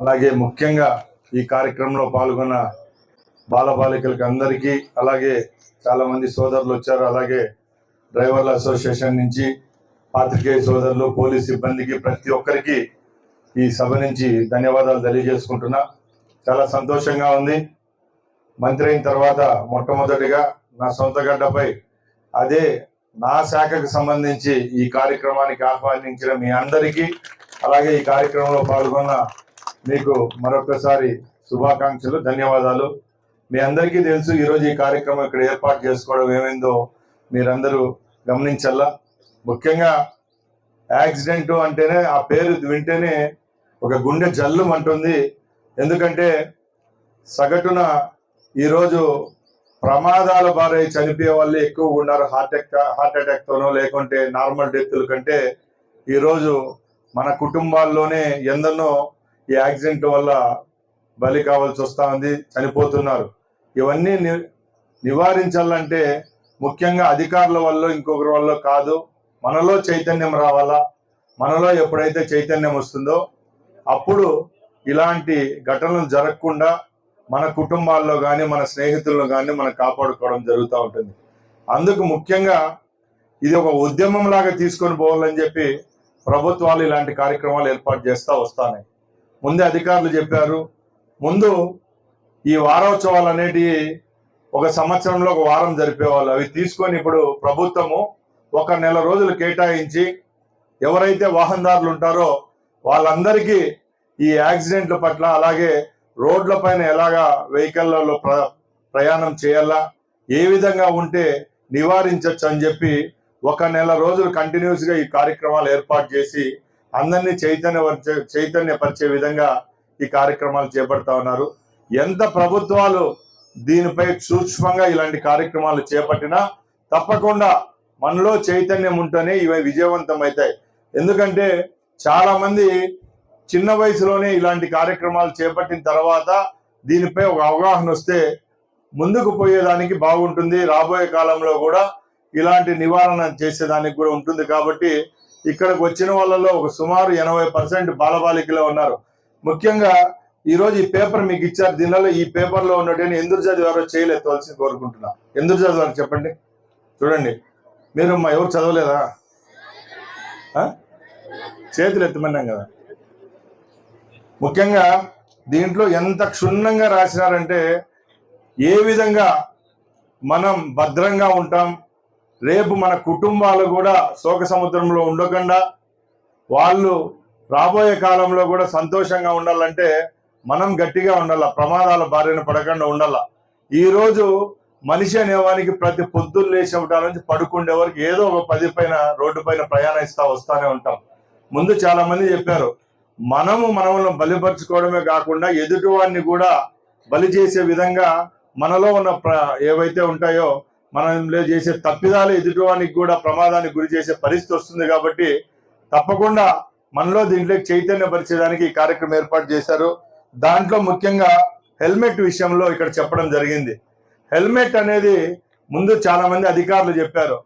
అలాగే ముఖ్యంగా ఈ కార్యక్రమంలో పాల్గొన్న బాలబాలికలకి అందరికీ అలాగే చాలామంది సోదరులు వచ్చారు. అలాగే డ్రైవర్ల అసోసియేషన్ నుంచి పాత్రికేయ సోదరులు పోలీస్ సిబ్బందికి ప్రతి ఒక్కరికి ఈ సభ నుంచి ధన్యవాదాలు తెలియజేసుకుంటున్నా. చాలా సంతోషంగా ఉంది. మంత్రి అయిన తర్వాత మొట్టమొదటిగా నా సొంత గడ్డపై అదే నా శాఖకు సంబంధించి ఈ కార్యక్రమానికి ఆహ్వానించిన మీ అందరికీ అలాగే ఈ కార్యక్రమంలో పాల్గొన్న మీకు మరొకసారి శుభాకాంక్షలు ధన్యవాదాలు. మీ అందరికీ తెలుసు ఈరోజు ఈ కార్యక్రమం ఇక్కడ ఏర్పాటు చేసుకోవడం ఏమైందో మీరందరూ గమనించాలా ముఖ్యంగా యాక్సిడెంట్ అంటేనే ఆ పేరు వింటేనే ఒక గుండె జల్లు అంటుంది. ఎందుకంటే సగటున ఈరోజు ప్రమాదాల బారై చనిపోయే వాళ్ళు ఎక్కువ ఉన్నారు. హార్ట్ అటాక్ హార్ట్ అటాక్తోనో లేకుంటే నార్మల్ డెత్తుల కంటే ఈరోజు మన కుటుంబాల్లోనే ఎందరినో ఈ యాక్సిడెంట్ వల్ల బలి కావాల్సి వస్తూ ఉంది చనిపోతున్నారు. ఇవన్నీ ని- నివారించాలంటే ముఖ్యంగా అధికారుల వల్ల ఇంకొకరి వల్ల కాదు. మనలో చైతన్యం రావాలా? మనలో ఎప్పుడైతే చైతన్యం వస్తుందో అప్పుడు ఇలాంటి ఘటనలు జరగకుండా మన కుటుంబాల్లో కానీ మన స్నేహితులను కానీ మనం కాపాడుకోవడం జరుగుతూ ఉంటుంది. అందుకు ముఖ్యంగా ఇది ఒక ఉద్యమం లాగా తీసుకొని పోవాలని చెప్పి ప్రభుత్వాలు ఇలాంటి కార్యక్రమాలు ఏర్పాటు చేస్తూ వస్తాయి ముందే అధికారులు చెప్పారు. ముందు ఈ వారోత్సవాలు అనేటివి ఒక సంవత్సరంలో ఒక వారం జరిపేవాళ్ళు. అవి తీసుకొని ఇప్పుడు ప్రభుత్వము ఒక నెల రోజులు కేటాయించి ఎవరైతే వాహనదారులు ఉంటారో వాళ్ళందరికీ ఈ యాక్సిడెంట్ల పట్ల అలాగే రోడ్ల పైన ఎలాగా వెహికల్లలో ప్ర ప్రయాణం చేయాలా ఏ విధంగా ఉంటే నివారించవచ్చు అని చెప్పి ఒక నెల రోజులు కంటిన్యూస్గా ఈ కార్యక్రమాలు ఏర్పాటు చేసి అందరినీ చైతన్యపరిచే చైతన్యపరిచే విధంగా ఈ కార్యక్రమాలు చేపడతా ఉన్నారు. ఎంత ప్రభుత్వాలు దీనిపై సూక్ష్మంగా ఇలాంటి కార్యక్రమాలు చేపట్టినా తప్పకుండా మనలో చైతన్యం ఉంటేనే ఇవి విజయవంతం అవుతాయి ఎందుకంటే చాలా మంది చిన్న వయసులోనే ఇలాంటి కార్యక్రమాలు చేపట్టిన తర్వాత దీనిపై ఒక అవగాహన వస్తే ముందుకు పోయేదానికి బాగుంటుంది. రాబోయే కాలంలో కూడా ఇలాంటి నివారణ చేసేదానికి కూడా ఉంటుంది కాబట్టి ఇక్కడికి వచ్చిన వాళ్ళలో ఒక సుమారు ఎనభై పర్సెంట్ బాలబాలికలే ఉన్నారు. ముఖ్యంగా ఈరోజు ఈ పేపర్ మీకు ఇచ్చారు. దీనిలో ఈ పేపర్లో ఉన్నటువంటి ఎందుకు చదివారో చేయలేదు తోల్సి కోరుకుంటున్నా. ఎందుకు చదివారు చెప్పండి? చూడండి. మీరు మా ఎవరు చదవలేదా? చేతులు ఎత్తమన్నాం కదా. ముఖ్యంగా దీంట్లో ఎంత క్షుణ్ణంగా రాసినారంటే ఏ విధంగా మనం భద్రంగా ఉంటాం రేపు మన కుటుంబాలు కూడా శోక సముద్రంలో ఉండకుండా వాళ్ళు రాబోయే కాలంలో కూడా సంతోషంగా ఉండాలంటే మనం గట్టిగా ఉండాల ప్రమాదాల బారిన పడకుండా ఉండాల. ఈరోజు మనిషి అనేవానికి ప్రతి పొద్దున్న లేచినప్పటి నుంచి పడుకుండే వరకు ఏదో ఒక పది పైన రోడ్డు పైన ప్రయాణిస్తా వస్తానే ఉంటాం. ముందు చాలా మంది చెప్పారు మనము మనల్ని బలిపరుచుకోవడమే కాకుండా ఎదుటివాడిని కూడా బలి చేసే విధంగా మనలో ఉన్న ప్ర ఏవైతే ఉంటాయో మనం చేసే తప్పిదాలు ఎదుటివానికి కూడా ప్రమాదానికి గురి చేసే పరిస్థితి వస్తుంది కాబట్టి తప్పకుండా మనలో దీంట్లో చైతన్యపరిచేదానికి ఈ కార్యక్రమం ఏర్పాటు చేశారు. దాంట్లో ముఖ్యంగా హెల్మెట్ విషయంలో ఇక్కడ చెప్పడం జరిగింది. హెల్మెట్ అనేది ముందు చాలా మంది అధికారులు చెప్పారు.